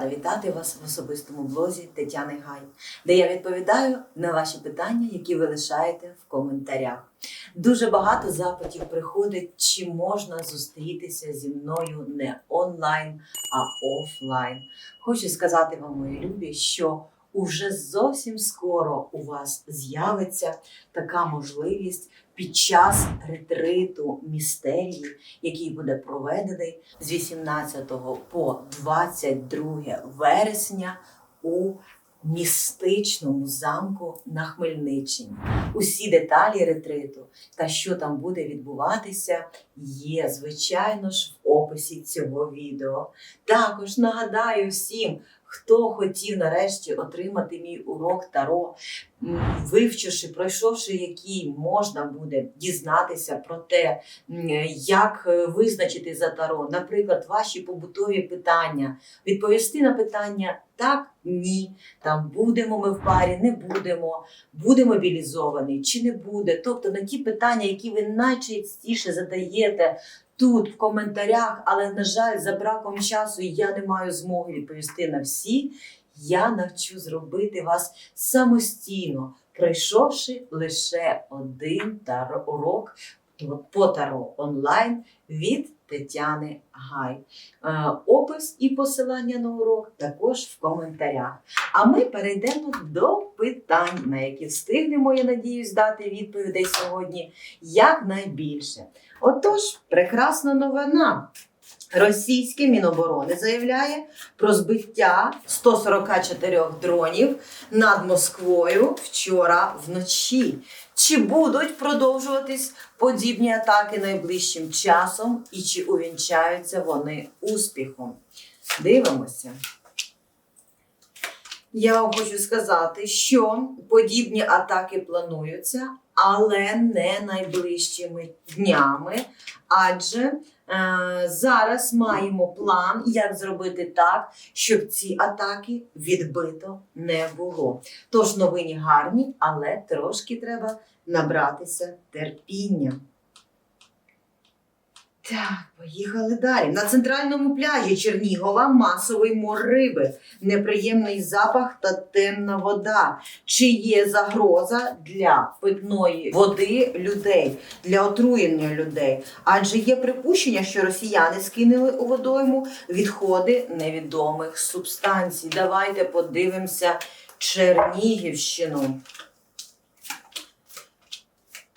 Рада вітати вас в особистому блозі Тетяни Гай, де я відповідаю на ваші питання, які ви лишаєте в коментарях. Дуже багато запитів приходить, чи можна зустрітися зі мною не онлайн, а офлайн. Хочу сказати вам, мої любі, що уже зовсім скоро у вас з'явиться така можливість під час ретриту містерії, який буде проведений з 18 по 22 вересня у містичному замку на Хмельниччині. Усі деталі ретриту та що там буде відбуватися, є, звичайно ж, в описі цього відео. Також нагадаю всім, хто хотів нарешті отримати мій урок Таро, вивчивши, пройшовши який можна буде дізнатися про те, як е, визначити за Таро, наприклад, ваші побутові питання, відповісти на питання так, ні, там будемо ми в парі, не будемо, буде мобілізований чи не буде. Тобто на ті питання, які ви найчастіше задаєте тут в коментарях, але, на жаль, за браком часу я не маю змоги відповісти на всі. Я навчу зробити вас самостійно, пройшовши лише один урок по таро онлайн від Тетяни Гай. Е, Опис і посилання на урок також в коментарях. А ми перейдемо до питань, на які встигнемо, я надіюсь, дати відповідей сьогодні якнайбільше. Отож, прекрасна новина. Російське Міноборони заявляє про збиття 144 дронів над Москвою вчора вночі. Чи будуть продовжуватись подібні атаки найближчим часом і чи увінчаються вони успіхом? Дивимося. Я вам хочу сказати, що подібні атаки плануються, але не найближчими днями, адже е, зараз маємо план, як зробити так, щоб ці атаки відбито не було. Тож новині гарні, але трошки треба набратися терпіння. Так, поїхали далі. На центральному пляжі Чернігова масовий мор риби, неприємний запах та темна вода. Чи є загроза для питної води людей, для отруєння людей? Адже є припущення, що росіяни скинули у водойму відходи невідомих субстанцій. Давайте подивимося Чернігівщину.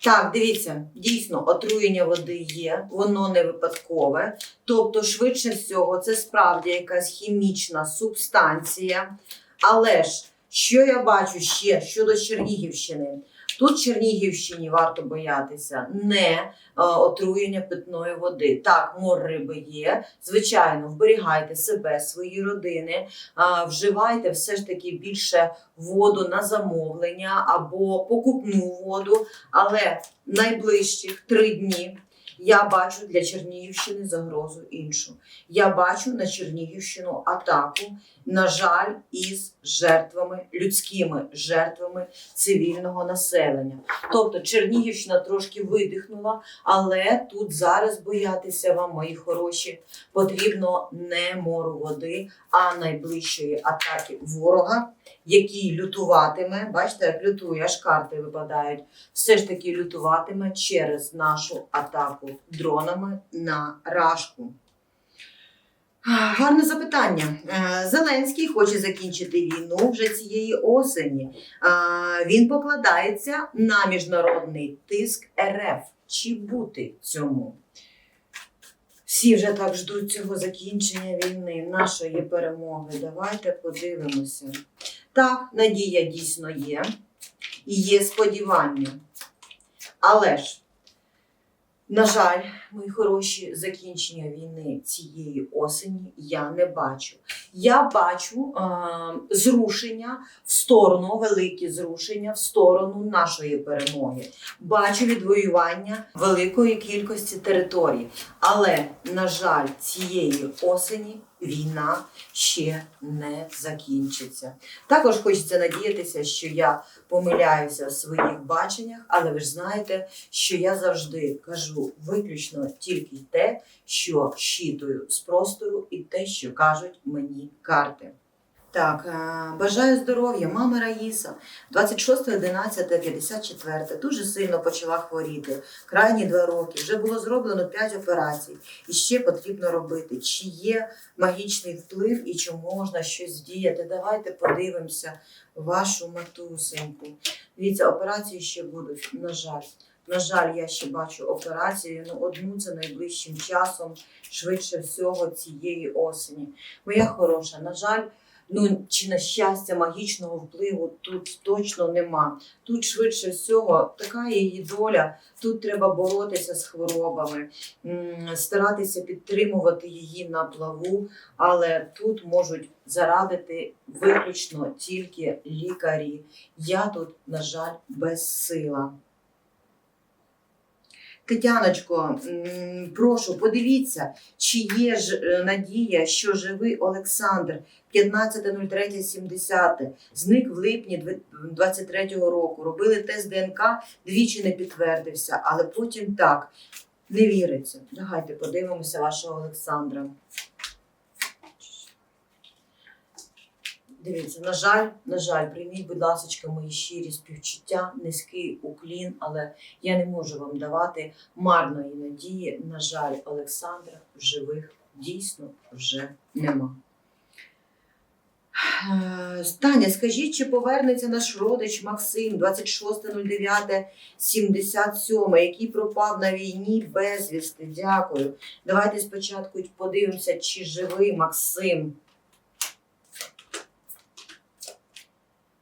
Так, дивіться, дійсно, отруєння води є, воно не випадкове. Тобто, швидше всього, це справді якась хімічна субстанція. Але ж, що я бачу ще щодо Чернігівщини? Тут Чернігівщині варто боятися не е, отруєння питної води. Так, мор риби є. Звичайно, вберігайте себе, свої родини, а, вживайте все ж таки більше воду на замовлення або покупну воду. Але найближчих три дні я бачу для Чернігівщини загрозу іншу. Я бачу на Чернігівщину атаку, на жаль, із жертвами, людськими жертвами цивільного населення. Тобто Чернігівщина трошки видихнула, але тут зараз боятися вам, мої хороші, потрібно не мору води, а найближчої атаки ворога, який лютуватиме. Бачите, як лютує, аж карти випадають. Все ж таки лютуватиме через нашу атаку дронами на рашку. Гарне запитання. Е, Зеленський хоче закінчити війну вже цієї осені. Е, Він покладається на міжнародний тиск РФ. Чи бути цьому? Всі вже так ждуть цього закінчення війни, нашої перемоги. Давайте подивимося. Так, надія дійсно є, і є сподівання. Але ж, на жаль, мої хороші, закінчення війни цієї осені я не бачу. Я бачу е, зрушення в сторону, великі зрушення в сторону нашої перемоги. Бачу відвоювання великої кількості територій. Але, на жаль, цієї осені війна ще не закінчиться. Також хочеться надіятися, що я помиляюся в своїх баченнях, але ви ж знаєте, що я завжди кажу виключно тільки те, що щитую з простору, і те, що кажуть мені карти. Так, е, бажаю здоров'я, мама Раїса, 26.11.54, дуже сильно почала хворіти. Крайні два роки. Вже було зроблено 5 операцій. І ще потрібно робити. Чи є магічний вплив і чи можна щось діяти? Давайте подивимося вашу матусеньку. Дивіться, операції ще будуть, на жаль. На жаль, я ще бачу операцію. Ну, одну це найближчим часом, швидше всього, цієї осені. Моя хороша, на жаль, ну чи на щастя магічного впливу тут точно нема. Тут швидше всього така її доля. Тут треба боротися з хворобами, старатися підтримувати її на плаву, але тут можуть зарадити виключно тільки лікарі. Я тут, на жаль, безсила. Тетяночко, прошу, подивіться, чи є ж е, надія, що живий Олександр 15.03.70 зник в липні 23-го року. Робили тест ДНК, двічі не підтвердився, але потім так. Не віриться. Давайте подивимося вашого Олександра. Дивіться, на жаль, на жаль, прийміть, будь ласка, мої щирі співчуття, низький уклін, але я не можу вам давати марної надії. На жаль, Олександра в живих дійсно вже нема. Е, Таня, скажіть, чи повернеться наш родич Максим 26.09.77, який пропав на війні безвісти? Дякую. Давайте спочатку подивимося, чи живий Максим.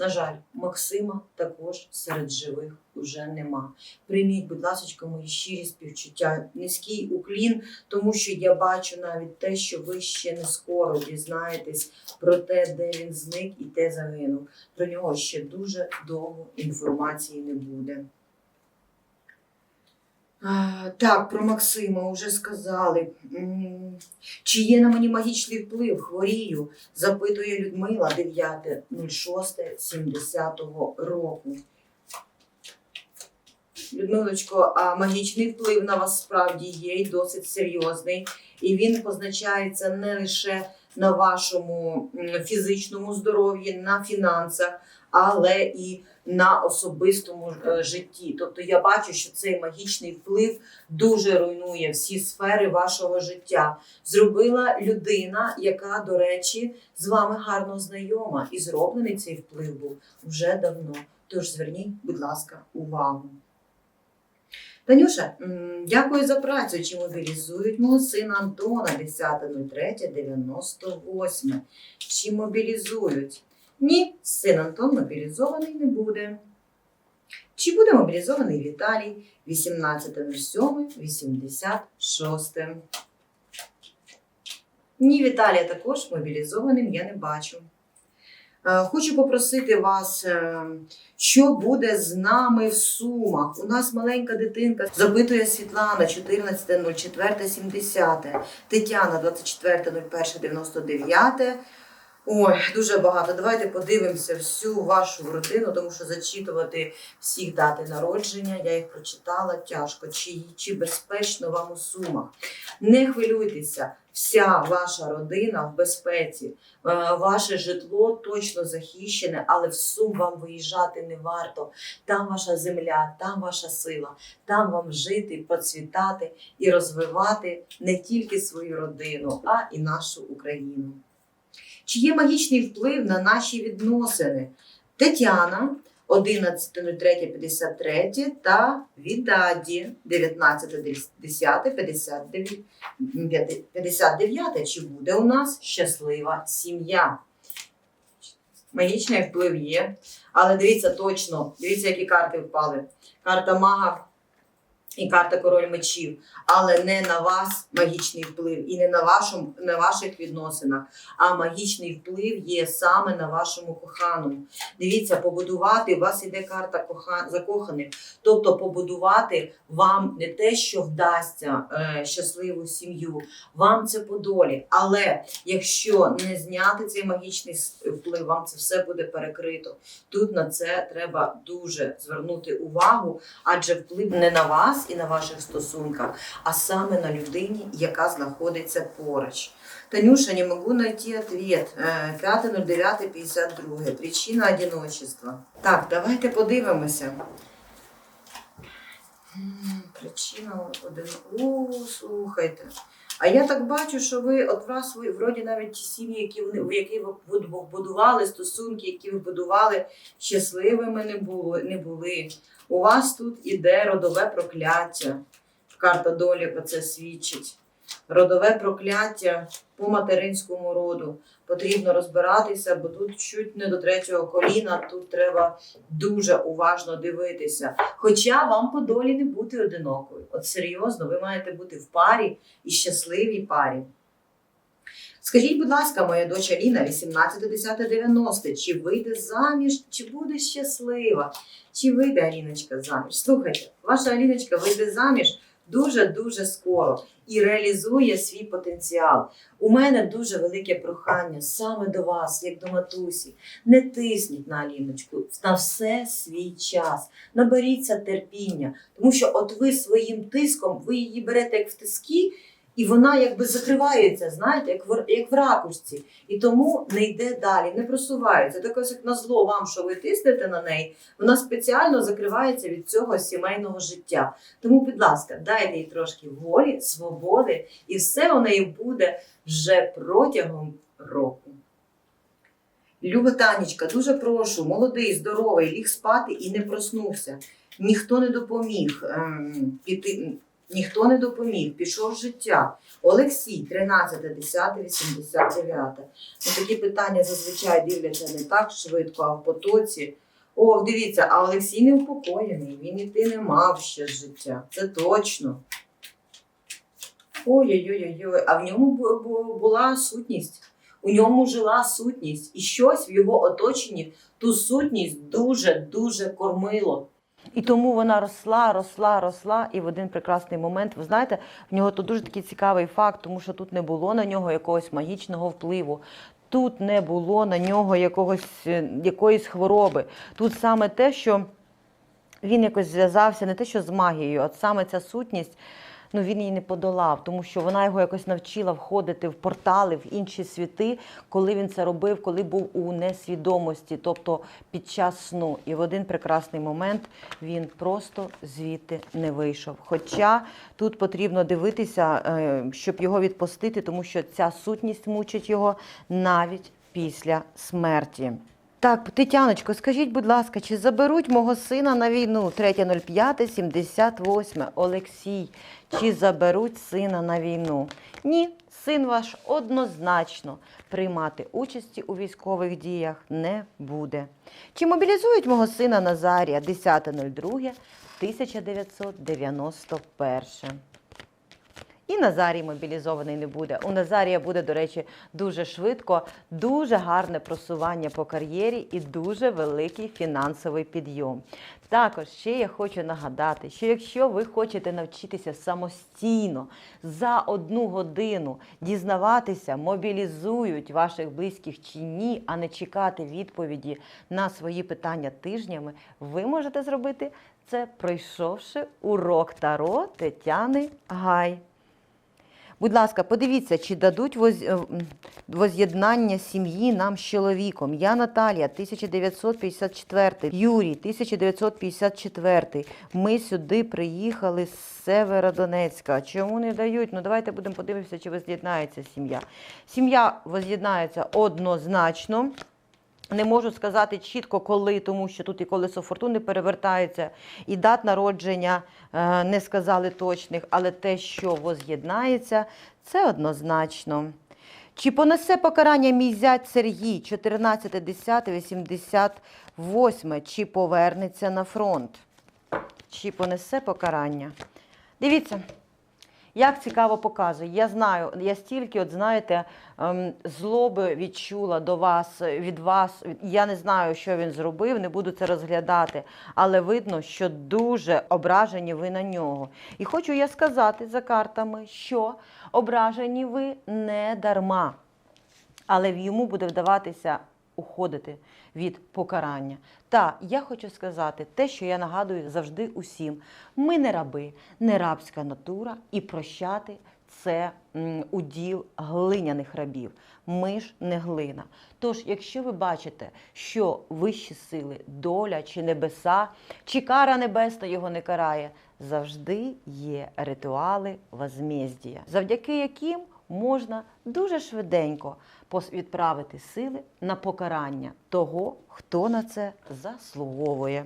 На жаль, Максима також серед живих уже нема. Прийміть, будь ласка, мої щирі співчуття, низький уклін, тому що я бачу навіть те, що ви ще не скоро дізнаєтесь про те, де він зник і де загинув. Про нього ще дуже довго інформації не буде. Так, про Максима вже сказали. Чи є на мені магічний вплив? Хворію, запитує Людмила 9.06.70 року. Людмилочко, а магічний вплив на вас справді є і досить серйозний, і він позначається не лише на вашому фізичному здоров'ї, на фінансах, але і на особистому е, житті. Тобто я бачу, що цей магічний вплив дуже руйнує всі сфери вашого життя. Зробила людина, яка, до речі, з вами гарно знайома, і зроблений цей вплив був вже давно. Тож зверніть, будь ласка, увагу. Танюша, дякую за працю. Чи мобілізують мого сина Антона 10.03.98? Чи мобілізують? Ні, син Антон мобілізований не буде. Чи буде мобілізований Віталій 18.07.86? Ні, Віталія також мобілізованим я не бачу. Е, Хочу попросити вас, е, що буде з нами в Сумах. У нас маленька дитинка запитує Світлана 14.04.70, Тетяна 24.01.99. Ой, дуже багато. Давайте подивимося всю вашу родину, тому що зачитувати всіх дати народження, я їх прочитала тяжко. Чи, чи безпечно вам у Сумах? Не хвилюйтеся, вся ваша родина в безпеці. Е, Ваше житло точно захищене, але в Сум вам виїжджати не варто. Там ваша земля, там ваша сила, там вам жити, процвітати і розвивати не тільки свою родину, а і нашу Україну. Чи є магічний вплив на наші відносини? Тетяна 11.03.53 та Відаді 19.10.59. Чи буде у нас щаслива сім'я? Магічний вплив є. Але дивіться точно, дивіться, які карти впали. Карта мага, і карта король мечів, але не на вас магічний вплив і не на вашому на ваших відносинах, а магічний вплив є саме на вашому коханому. Дивіться, побудувати, у вас іде карта коха, закоханих, тобто побудувати вам не те, що вдасться е, щасливу сім'ю, вам це по долі. Але якщо не зняти цей магічний вплив, вам це все буде перекрито. Тут на це треба дуже звернути увагу, адже вплив не на вас і на ваших стосунках, а саме на людині, яка знаходиться поруч. Танюша, не могу найти ответ. Е, 5.09.52. Причина одиночества. Так, давайте подивимося. Причина один. О, слухайте. А я так бачу, що ви от вас ви вроді навіть ті сім'ї, які вони в які ви будували стосунки, які ви будували щасливими не були, не були. У вас тут іде родове прокляття. Карта долі про це свідчить. Родове прокляття по материнському роду. Потрібно розбиратися, бо тут чуть не до третього коліна, тут треба дуже уважно дивитися. Хоча вам по долі не бути одинокою. От серйозно, ви маєте бути в парі і щасливій парі. Скажіть, будь ласка, моя доча Ліна, 18.10.90, чи вийде заміж, чи буде щаслива? Чи вийде Аліночка заміж? Слухайте, ваша Аліночка вийде заміж дуже-дуже скоро і реалізує свій потенціал. У мене дуже велике прохання саме до вас, як до матусі. Не тисніть на Аліночку на все свій час. Наберіться терпіння, тому що от ви своїм тиском ви її берете як в тиски, і вона якби закривається, знаєте, як в, як в ракушці. І тому не йде далі, не просувається. Так ось як на зло вам, що ви тиснете на неї, вона спеціально закривається від цього сімейного життя. Тому, будь ласка, дайте їй трошки волі, свободи, і все у неї буде вже протягом року. Люба Танечка, дуже прошу, молодий, здоровий, ліг спати і не проснувся. Ніхто не допоміг ем, піти. Ніхто не допоміг, пішов життя. Олексій, 13, 10, 89. Ну, такі питання зазвичай дивляться не так швидко, а в потоці. О, дивіться, а Олексій не упокоєний, він іти не мав ще з життя. Це точно. Ой-ой-ой, а в ньому бу- бу- була сутність. У ньому жила сутність, і щось в його оточенні ту сутність дуже-дуже кормило. І тому вона росла, росла, росла, і в один прекрасний момент, ви знаєте, в нього тут дуже такий цікавий факт, тому що тут не було на нього якогось магічного впливу. Тут не було на нього якогось, е, якоїсь хвороби. Тут саме те, що він якось зв'язався не те, що з магією, а саме ця сутність. Ну, він її не подолав, тому що вона його якось навчила входити в портали, в інші світи, коли він це робив, коли був у несвідомості, тобто під час сну. І в один прекрасний момент він просто звідти не вийшов. Хоча тут потрібно дивитися, е, щоб його відпустити, тому що ця сутність мучить його навіть після смерті. Так, Тетяночко, скажіть, будь ласка, чи заберуть мого сина на війну 3.05.78? Олексій, чи заберуть сина на війну? Ні, син ваш однозначно приймати участі у військових діях не буде. Чи мобілізують мого сина Назарія 10.02.1991? І Назарій мобілізований не буде. У Назарія буде, до речі, дуже швидко, дуже гарне просування по кар'єрі і дуже великий фінансовий підйом. Також ще я хочу нагадати, що якщо ви хочете навчитися самостійно за одну годину дізнаватися, мобілізують ваших близьких чи ні, а не чекати відповіді на свої питання тижнями, ви можете зробити це, пройшовши урок Таро Тетяни Гай. Будь ласка, подивіться, чи дадуть воз- е, воз'єднання сім'ї нам з чоловіком. Я Наталія, 1954, Юрій, 1954. Ми сюди приїхали з Северодонецька. Чому не дають? Ну давайте будемо подивитися, чи воз'єднається сім'я. Сім'я воз'єднається однозначно. Не можу сказати чітко, коли, тому що тут і колесо фортуни перевертається, і дат народження е, не сказали точних, але те, що воз'єднається, це однозначно. Чи понесе покарання мій зять Сергій 14.10.88, чи повернеться на фронт? Чи понесе покарання? Дивіться, як цікаво показує. Я знаю, я стільки, от знаєте, ем, злоби відчула до вас, від вас. Я не знаю, що він зробив, не буду це розглядати, але видно, що дуже ображені ви на нього. І хочу я сказати за картами, що ображені ви не дарма але йому буде вдаватися уходити від покарання. Та я хочу сказати те, що я нагадую завжди усім: ми не раби, не рабська натура, і прощати це уділ глиняних рабів. Ми ж не глина. Тож, якщо ви бачите, що вищі сили, доля чи небеса, чи кара небесна його не карає, завжди є ритуали возмездія, завдяки яким можна дуже швиденько відправити сили на покарання того, хто на це заслуговує.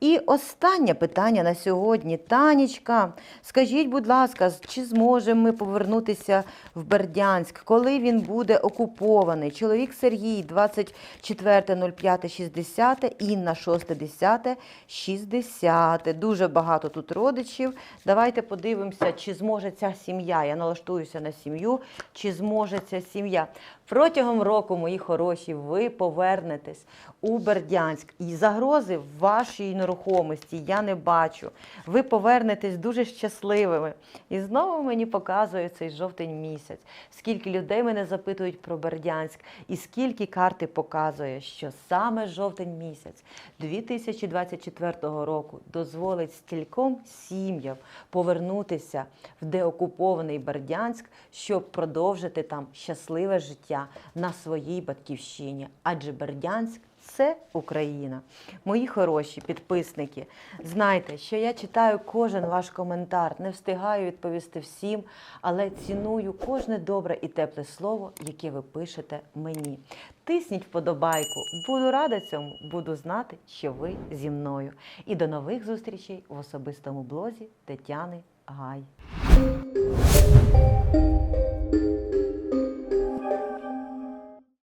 І останнє питання на сьогодні. Танечка, скажіть, будь ласка, чи зможемо ми повернутися в Бердянськ, коли він буде окупований? Чоловік Сергій, 24.05.60, Інна 6.10.60. Дуже багато тут родичів. Давайте подивимося, чи зможе ця сім'я. Я налаштуюся на сім'ю, чи зможе ця сім'я. Протягом року, мої хороші, ви повернетесь у Бердянськ. І загрози в вашій нерухомості я не бачу. Ви повернетесь дуже щасливими. І знову мені показує цей жовтень місяць. Скільки людей мене запитують про Бердянськ, і скільки карти показує, що саме жовтень місяць 2024 року дозволить стільком сім'ям повернутися в деокупований Бердянськ, щоб продовжити там щасливе життя на своїй батьківщині. Адже Бердянськ це Україна. Мої хороші підписники, знайте, що я читаю кожен ваш коментар, не встигаю відповісти всім, але ціную кожне добре і тепле слово, яке ви пишете мені. Тисніть вподобайку, буду рада цьому, буду знати, що ви зі мною. І до нових зустрічей в особистому блозі Тетяни Гай.